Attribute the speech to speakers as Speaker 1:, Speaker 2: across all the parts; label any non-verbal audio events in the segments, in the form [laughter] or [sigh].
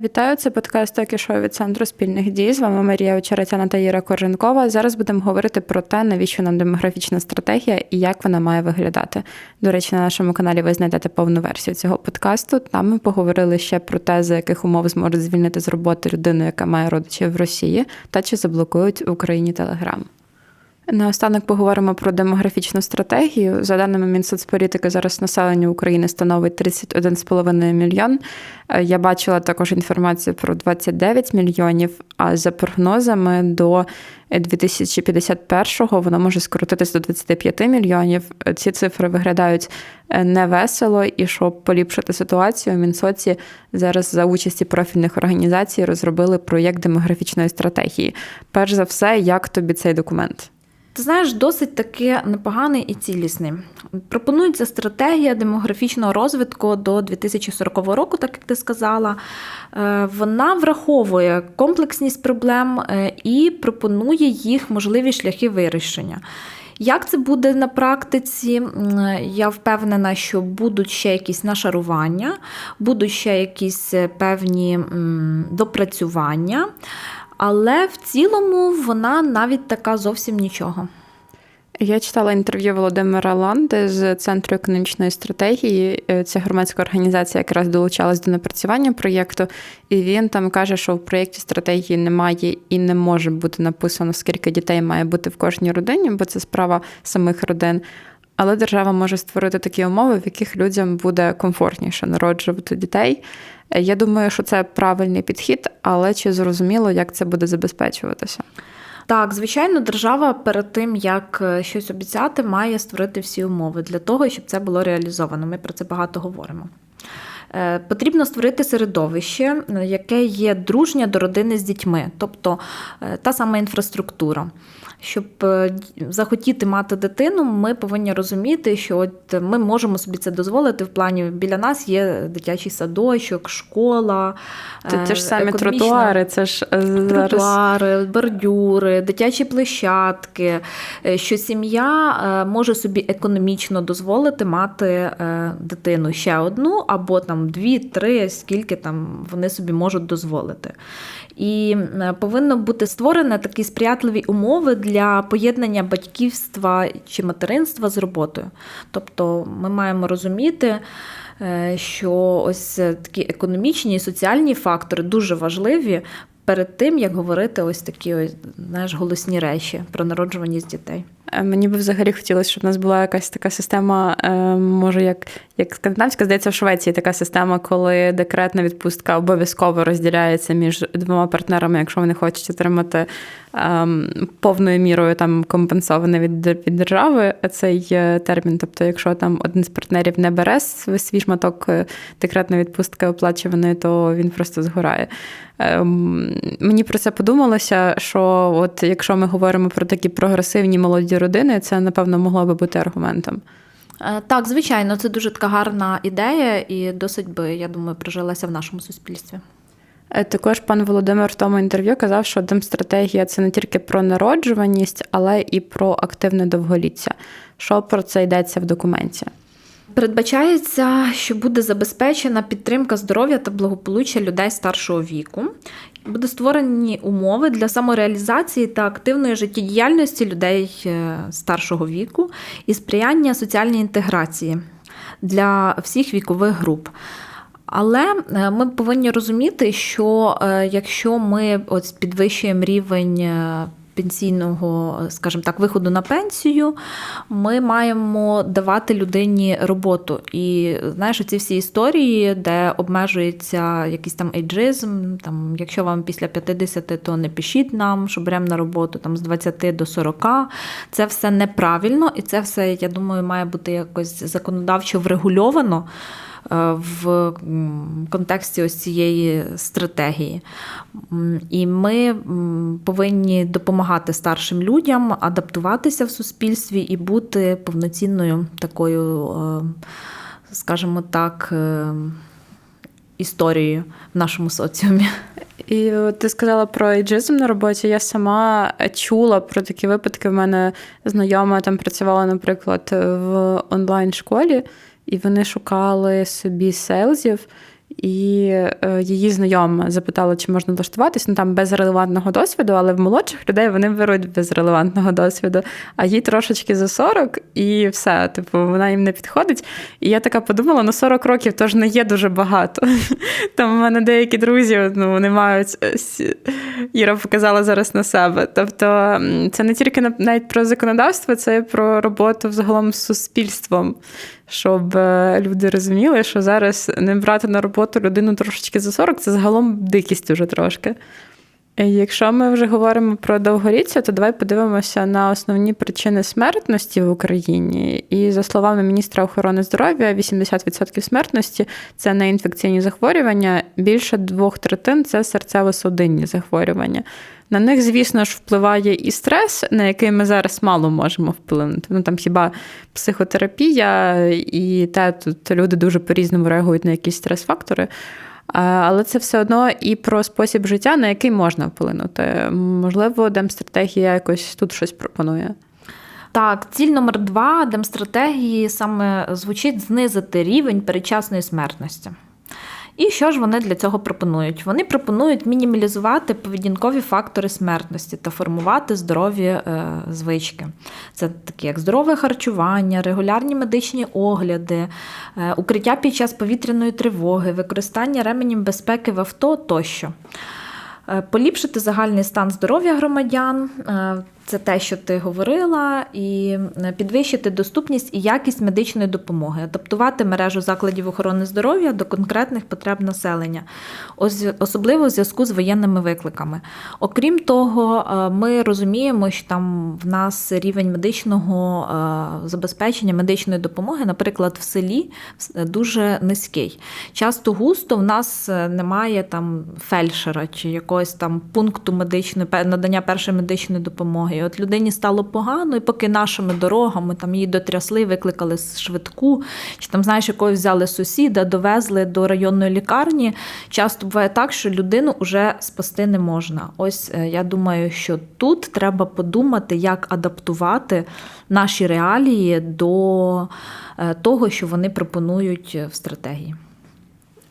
Speaker 1: Вітаю, це подкаст «Токі шоу» від центру спільних дій. З вами Марія Очеретяна та Іра Корженкова. Зараз будемо говорити про те, навіщо нам демографічна стратегія і як вона має виглядати. До речі, на нашому каналі ви знайдете повну версію цього подкасту. Там ми поговорили ще про те, за яких умов зможуть звільнити з роботи людину, яка має родичів в Росії, та чи заблокують в Україні Телеграм. Наостанок поговоримо про демографічну стратегію. За даними Мінсоцполітики, зараз населення України становить 31,5 мільйон. Е, Я бачила також інформацію про 29 мільйонів. А за прогнозами до 2051-го воно може скоротитись до 25 мільйонів. Е, Ці цифри виглядають е, невесело, і щоб поліпшити ситуацію, Мінсоці зараз за участі профільних організацій розробили проєкт демографічної стратегії. Перш за все, як тобі цей документ?
Speaker 2: Ти знаєш, досить таки непоганий і цілісний. Пропонується стратегія демографічного розвитку до 2040 року, так як ти сказала. Е, Вона враховує комплексність проблем е, і пропонує їх можливі шляхи вирішення. Як це буде на практиці? Я впевнена, що будуть ще якісь нашарування, будуть ще якісь е, певні допрацювання, але в цілому вона навіть така зовсім нічого.
Speaker 1: Я читала інтерв'ю Володимира Ланди з Центру економічної стратегії. Е, Це громадська організація якраз долучалась до напрацювання проєкту, і він там каже, що в проєкті стратегії немає і не може бути написано, скільки дітей має бути в кожній родині, бо це справа самих родин. Але держава може створити такі умови, в яких людям буде комфортніше народжувати дітей. Е, Я думаю, що це правильний підхід, але чи зрозуміло, як це буде забезпечуватися?
Speaker 2: Так, звичайно, держава перед тим, як е, щось обіцяти, має створити всі умови для того, щоб це було реалізовано. Ми про це багато говоримо. Е, Потрібно створити середовище, яке є дружнє до родини з дітьми, тобто та сама інфраструктура. Щоб е, захотіти мати дитину, ми повинні розуміти, що от ми можемо собі це дозволити в плані біля нас є дитячий садочок, школа,
Speaker 1: Це
Speaker 2: е,
Speaker 1: ті ж самі тротуари, це ж е, зараз.
Speaker 2: Тротуари, бордюри, дитячі площадки, е, що сім'я е, може собі економічно дозволити мати е, дитину ще одну, або там дві, три, скільки там вони собі можуть дозволити. І е, повинно бути створені такі сприятливі умови для поєднання батьківства чи материнства з роботою. Тобто ми маємо розуміти. е, Що ось такі економічні і соціальні фактори дуже важливі перед тим, як говорити ось такі ось, знаєш, голосні речі про народжуваність дітей.
Speaker 1: Е, Мені би взагалі хотілося, щоб в нас була якась така система, е, може, як, як скандинавська, здається, в Швеції така система, коли декретна відпустка обов'язково розділяється між двома партнерами, якщо вони хочуть отримати ем, повною мірою там компенсоване від, від держави цей термін. Тобто, якщо там один з партнерів не бере свій свій шматок е, декретної відпустки оплачуваної, то він просто згорає. Ем, Мені про це подумалося, що от якщо ми говоримо про такі прогресивні молоді родини, це напевно могло би бути аргументом.
Speaker 2: Е, Так, звичайно, це дуже така гарна ідея, і досить би, я думаю, прижилася в нашому суспільстві.
Speaker 1: Е, Також пан Володимир в тому інтерв'ю казав, що демстратегія це не тільки про народжуваність, але і про активне довголіття. Що про це йдеться в документі?
Speaker 2: Передбачається, що буде забезпечена підтримка здоров'я та благополуччя людей старшого віку. Буде створені умови для самореалізації та активної життєдіяльності людей е, старшого віку і сприяння соціальній інтеграції для всіх вікових груп. Але е, ми повинні розуміти, що е, якщо ми от підвищуємо рівень пенсійного, скажімо так, виходу на пенсію, ми маємо давати людині роботу. І знаєш, ці всі історії, де обмежується якийсь там ейджизм, там, якщо вам після 50, то не пишіть нам, що беремо на роботу там, з 20 до 40. Це все неправильно, і це все, я думаю, має бути якось законодавчо врегульовано в контексті ось цієї стратегії. І ми повинні допомагати старшим людям адаптуватися в суспільстві і бути повноцінною такою, е, скажімо так, е, історією в нашому соціумі.
Speaker 1: І ти сказала про ейджизм на роботі. Я сама чула про такі випадки. В мене знайома там працювала, наприклад, в онлайн-школі, і вони шукали собі селзів. І е, її знайома запитала, чи можна влаштуватись. Ну там без релевантного досвіду, але в молодших людей вони беруть без релевантного досвіду. А їй трошечки за 40, і все. Типу, вона їм не підходить. І я така подумала: ну 40 років теж не є дуже багато. [laughs] Там у мене деякі друзі ну, вони мають. е, Іра показала зараз на себе. Тобто, це не тільки на- навіть про законодавство, це про роботу взагалом з суспільством, щоб е, люди розуміли, що зараз не брати на роботу людину трошечки за 40, це загалом дикість уже трошки. Якщо ми вже говоримо про довголіття, то давай подивимося на основні причини смертності в Україні. І за словами міністра охорони здоров'я, 80% смертності це неінфекційні захворювання, більше двох третин це серцево-судинні захворювання. На них, звісно ж, впливає і стрес, на який ми зараз мало можемо вплинути. Ну там хіба психотерапія, і те тут люди дуже по-різному реагують на якісь стрес-фактори. Але це все одно і про спосіб життя, на який можна вплинути. Можливо, демстратегія якось тут щось пропонує.
Speaker 2: Так, ціль номер два демстратегії саме звучить знизити рівень передчасної смертності. І що ж вони для цього пропонують? Вони пропонують мінімалізувати поведінкові фактори смертності та формувати здорові е, звички. Це такі як здорове харчування, регулярні медичні огляди, е, укриття під час повітряної тривоги, використання ременів безпеки в авто тощо. Е, Поліпшити загальний стан здоров'я громадян, е, це те, що ти говорила, і е, підвищити доступність і якість медичної допомоги, адаптувати мережу закладів охорони здоров'я до конкретних потреб населення, особливо в зв'язку з воєнними викликами. Окрім того, е, ми розуміємо, що там в нас рівень медичного е, забезпечення медичної допомоги, наприклад, в селі дуже низький. Часто густо в нас немає там фельдшера чи якогось там пункту медичної надання першої медичної допомоги. І от людині стало погано, і поки нашими дорогами там її дотрясли, викликали швидку, чи там, знаєш, якогось взяли сусіда, довезли до районної лікарні. Часто буває так, що людину вже спасти не можна. Ось е, я думаю, що тут треба подумати, як адаптувати наші реалії до е, того, що вони пропонують в стратегії.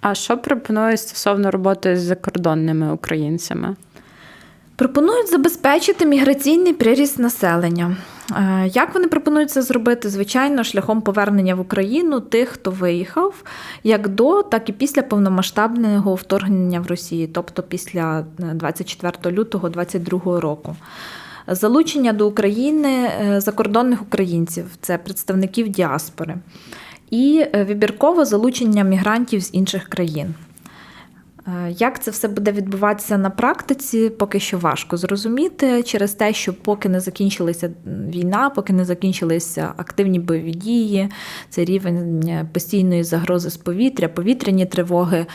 Speaker 1: А що пропонує стосовно роботи з закордонними українцями?
Speaker 2: Пропонують забезпечити міграційний приріст населення. Е, Як вони пропонують це зробити? Звичайно, шляхом повернення в Україну тих, хто виїхав, як до, так і після повномасштабного вторгнення в Росії, тобто після е, 24 лютого 2022 року. Залучення до України е, закордонних українців це представників діаспори, і е, вибіркове залучення мігрантів з інших країн. Е, Як це все буде відбуватися на практиці, поки що важко зрозуміти через те, що поки не закінчилася війна, поки не закінчилися активні бойові дії, це рівень е, постійної загрози з повітря, повітряні тривоги.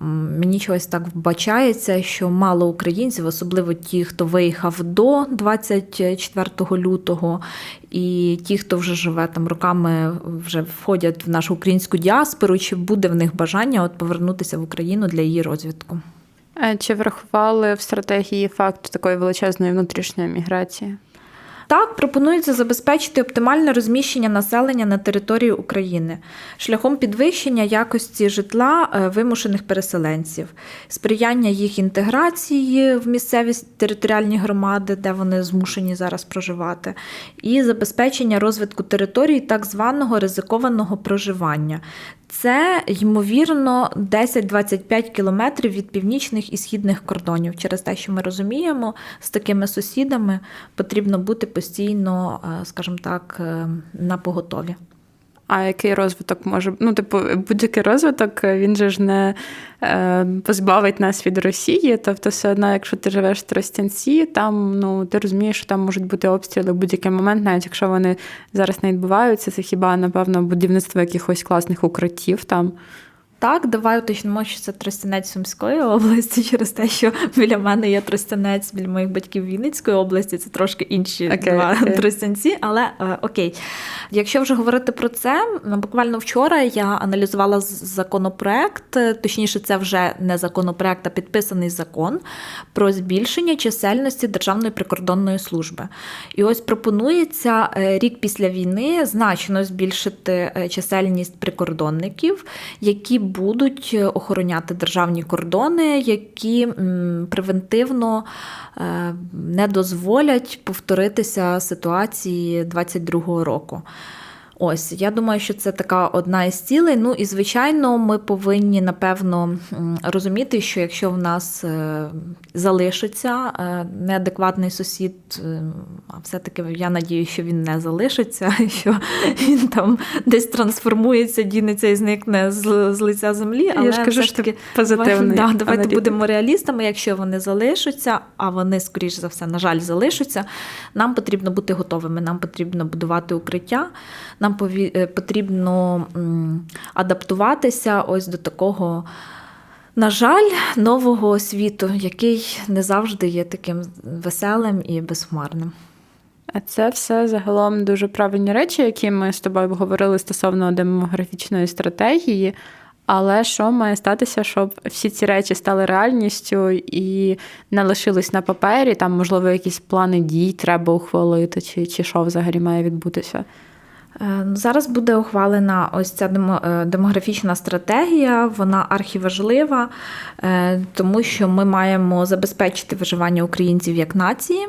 Speaker 2: Мені чогось так вбачається, що мало українців, особливо ті, хто виїхав до 24 лютого, і ті, хто вже живе там роками, вже входять в нашу українську діаспору, чи буде в них бажання от повернутися в Україну для її розвитку.
Speaker 1: Е, Чи врахували в стратегії факт такої величезної внутрішньої міграції?
Speaker 2: Так, пропонується забезпечити оптимальне розміщення населення на території України шляхом підвищення якості житла е, вимушених переселенців, сприяння їх інтеграції в місцеві територіальні громади, де вони змушені зараз проживати, і забезпечення розвитку територій так званого ризикованого проживання. Це ймовірно 10-25 кілометрів від північних і східних кордонів. Через те, що ми розуміємо, з такими сусідами потрібно бути постійно, е, скажімо так, е, на поготові.
Speaker 1: А який розвиток може ну, типу, будь-який розвиток він же ж не е, позбавить нас від Росії. Тобто, все одно, якщо ти живеш в Тростянці, там ну ти розумієш, що там можуть бути обстріли в будь-який момент, навіть якщо вони зараз не відбуваються, це хіба напевно будівництво якихось класних укриттів там.
Speaker 2: Так, давай уточнимо, що це Тростянець Сумської області, через те, що біля мене є Тростянець, біля моїх батьків Вінницької області. Це трошки інші
Speaker 1: Окей,
Speaker 2: два
Speaker 1: окей.
Speaker 2: Тростянці, але е, окей. Якщо вже говорити про це, буквально вчора я аналізувала законопроект, е, точніше, це вже не законопроект, а підписаний закон про збільшення чисельності Державної прикордонної служби. І ось пропонується е, рік після війни значно збільшити е, чисельність прикордонників, які будуть охороняти державні кордони, які превентивно е, не дозволять повторитися ситуації 22-го року. Ось, я думаю, що це така одна із цілей. Ну і звичайно, ми повинні напевно розуміти, що якщо в нас е, залишиться е, неадекватний сусід, е, а все-таки я надію, що він не залишиться, [laughs] що він там десь трансформується, дінеться і зникне з, з лиця землі. Але
Speaker 1: Я ж кажу, що
Speaker 2: все-таки
Speaker 1: позитивний
Speaker 2: Да, давайте
Speaker 1: аналітик.
Speaker 2: будемо реалістами. Якщо вони залишаться, а вони, скоріш за все, на жаль, залишаться, нам потрібно бути готовими. Нам потрібно будувати укриття, нам пові- е, потрібно адаптуватися ось до такого. На жаль, нового світу, який не завжди є таким веселим і безхмарним.
Speaker 1: А це все загалом дуже правильні речі, які ми з тобою обговорили стосовно демографічної стратегії. Але що має статися, щоб всі ці речі стали реальністю і не лишились на папері? Там, можливо, якісь плани дій треба ухвалити, чи, чи що взагалі має відбутися?
Speaker 2: Е, Зараз буде ухвалена ось ця е, демографічна стратегія. Вона архіважлива, е, тому що ми маємо забезпечити виживання українців як нації.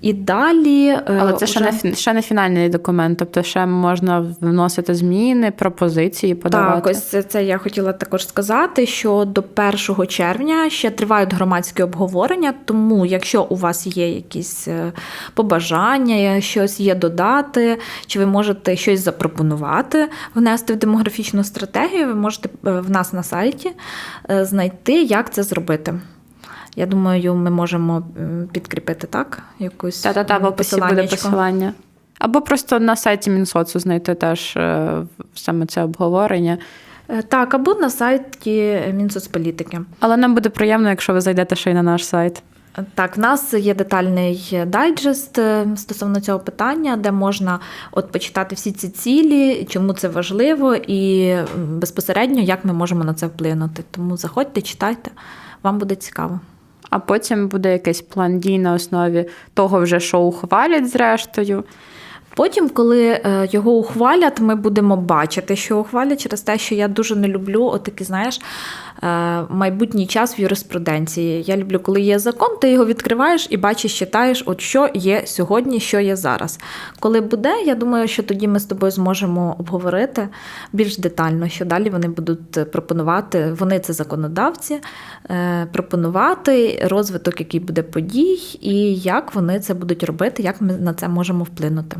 Speaker 2: І далі
Speaker 1: Але це ще
Speaker 2: вже-
Speaker 1: не ще не фінальний документ, тобто ще можна вносити зміни, пропозиції подавати.
Speaker 2: Так, ось це, це я хотіла також сказати, що до 1 червня ще тривають громадські обговорення. Тому, якщо у вас є якісь побажання, щось є додати, чи ви можете щось запропонувати, внести в демографічну стратегію, ви можете е, в нас на сайті е, знайти, як це зробити. Я думаю, ми можемо підкріпити так якусь
Speaker 1: Та-та-та, в описі буде посилання. Або просто на сайті Мінсоцу знайти теж е, саме це обговорення.
Speaker 2: Так, або на сайті Мінсоцполітики.
Speaker 1: Але нам буде приємно, якщо ви зайдете ще й на наш сайт.
Speaker 2: Так, в нас є детальний дайджест е, стосовно цього питання, де можна от почитати всі ці цілі, чому це важливо, і безпосередньо як ми можемо на це вплинути. Тому заходьте, читайте, вам буде цікаво.
Speaker 1: А потім буде якийсь план дій на основі того, вже що ухвалять зрештою.
Speaker 2: Потім, коли е, його ухвалять, ми будемо бачити, що ухвалять через те, що я дуже не люблю отакий, знаєш, майбутній час в юриспруденції. Я люблю, коли є закон, ти його відкриваєш і бачиш, читаєш, от що є сьогодні, що є зараз. Коли буде, я думаю, що тоді ми з тобою зможемо обговорити більш детально, що далі вони будуть пропонувати. Вони це законодавці, е, пропонувати розвиток, який буде подій, і як вони це будуть робити, як ми на це можемо вплинути.